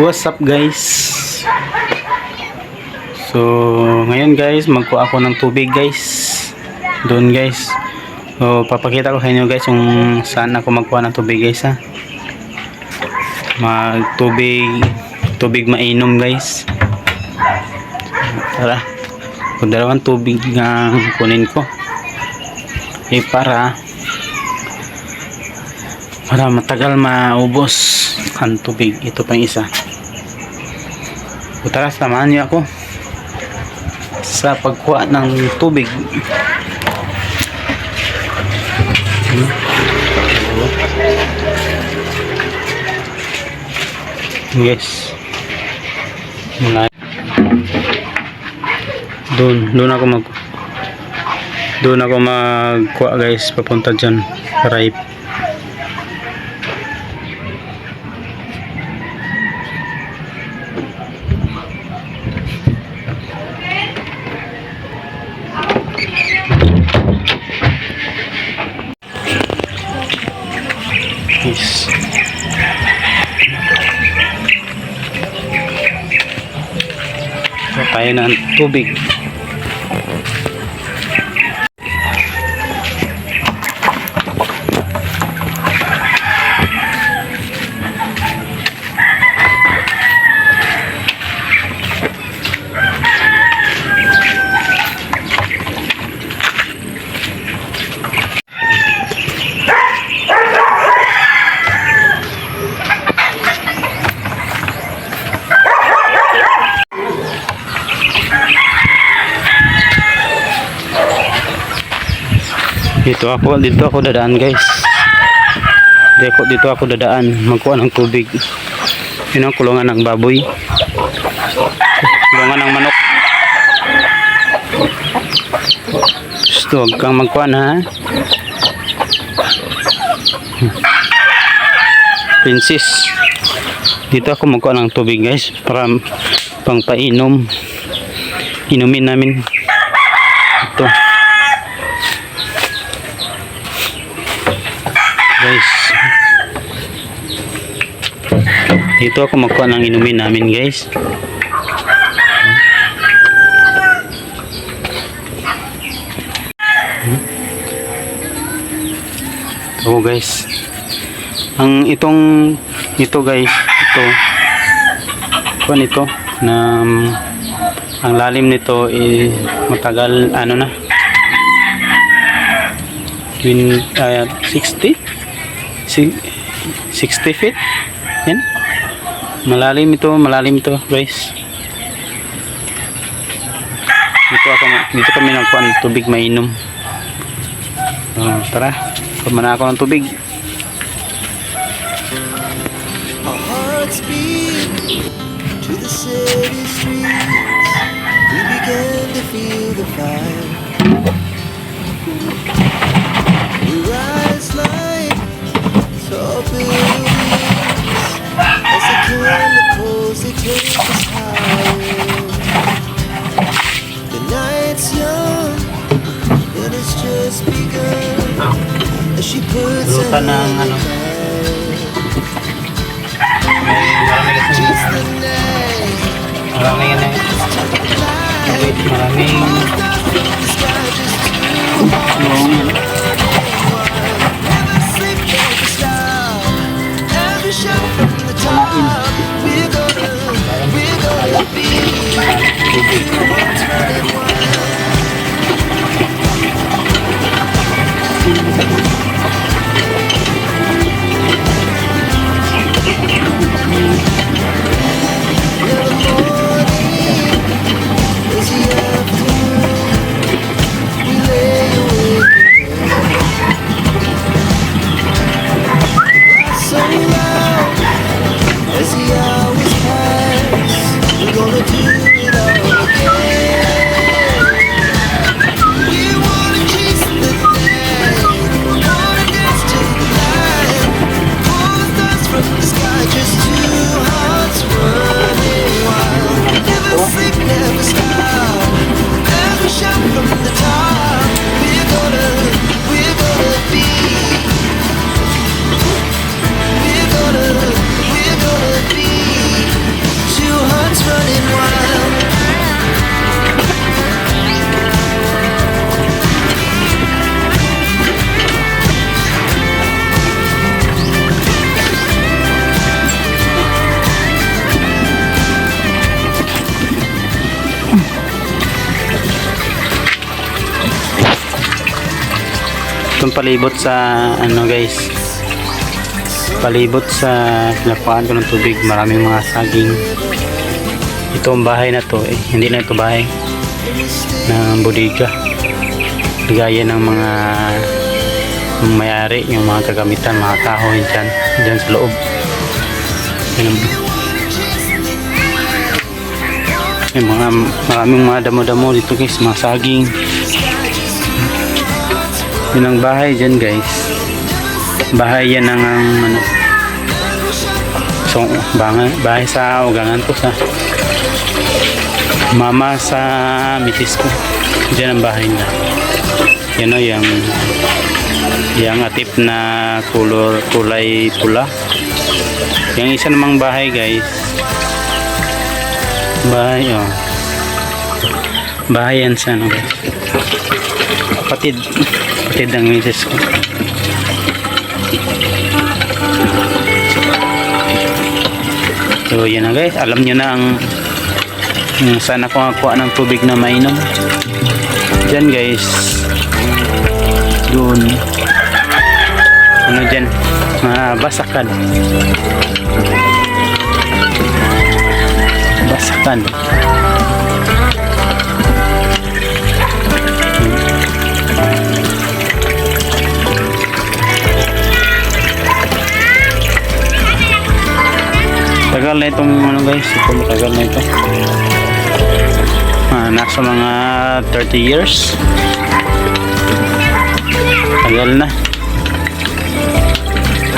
What's up guys? So, ngayon guys, magkuha ako ng tubig guys. Doon guys. So, papakita ko sa inyo guys kung saan ako magkuha ng tubig guys ha. Magtubig, tubig mainom guys. Tara. Kung dalawang tubig nga kunin ko. Eh para para matagal maubos ang tubig. Ito pang isa. So, tara, samahan niyo ako sa pagkuha ng tubig. Yes. Mula doon, doon ako mag doon ako magkuha guys papunta dyan ripe Yes. So, tayo ng tubig. Dito ako, dito ako dadaan guys. Dito, dito ako dadaan, magkuha ng tubig. Yun ang kulungan ng baboy. Kulungan ng manok. Gusto, huwag kang magkuha ha. Princess. Dito ako magkuha ng tubig guys para pang painom. Inumin namin. Ito. guys dito ako magkuha ng inumin namin guys. Ito guys. Ang itong ito guys ito. Kuan ito na um, ang lalim nito is matagal ano na? Twin, uh, 60 Si- 60 feet? Yan malalim ito malalim ito guys dito ako dito kami nagkuhan ng tubig mainom oh, tara kumana ako ng tubig to the city streets. We began to feel the fire. Lutan ng ano. marami kasi marami yan eh. maraming yung So Itong palibot sa ano guys. Palibot sa lakuan ko ng tubig. Maraming mga saging. Ito ang bahay na to. Eh, hindi na ito bahay. ng bodega. Gaya ng mga mayari, yung mga kagamitan, mga kahoy dyan, dyan sa loob. Ang- May mga maraming mga damo-damo dito guys, mga saging. Yun ang bahay dyan guys. Bahay yan ng ang, ano, so, bahay, bahay sa ugangan ko sa mama sa misis ko. Diyan ang bahay nila. Yan o, yung yung atip na kulor, kulay pula. Yung isa namang bahay guys. Bahay oh. Bahay yan sa ano guys. Kapatid. Kapatid ang misis ko. So yan na guys. Alam nyo na ang saan ako nakuha ng tubig na mainom. Dyan guys. Doon. Ano dyan mga basakan basakan tagal na itong ano guys ito matagal na ito Ah, nasa mga 30 years. Tagal na.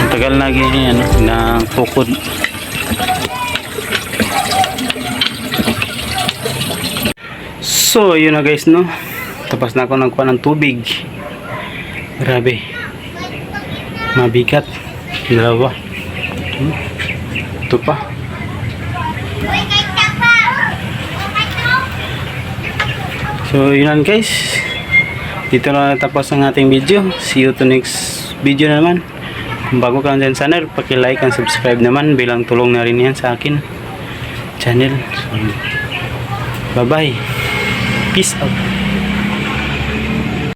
Tagal na gini ano, na pukod. So, yun na guys, no. Tapos na ako nagkuha ng tubig. Grabe. Mabigat. Dalawa. Hmm. Ito pa. So yun guys. Dito na natapos ang ating video. See you to next video na naman. Kung bago ka lang dyan sa channel, paki-like and subscribe naman bilang tulong na rin yan sa akin channel. So, bye bye. Peace out.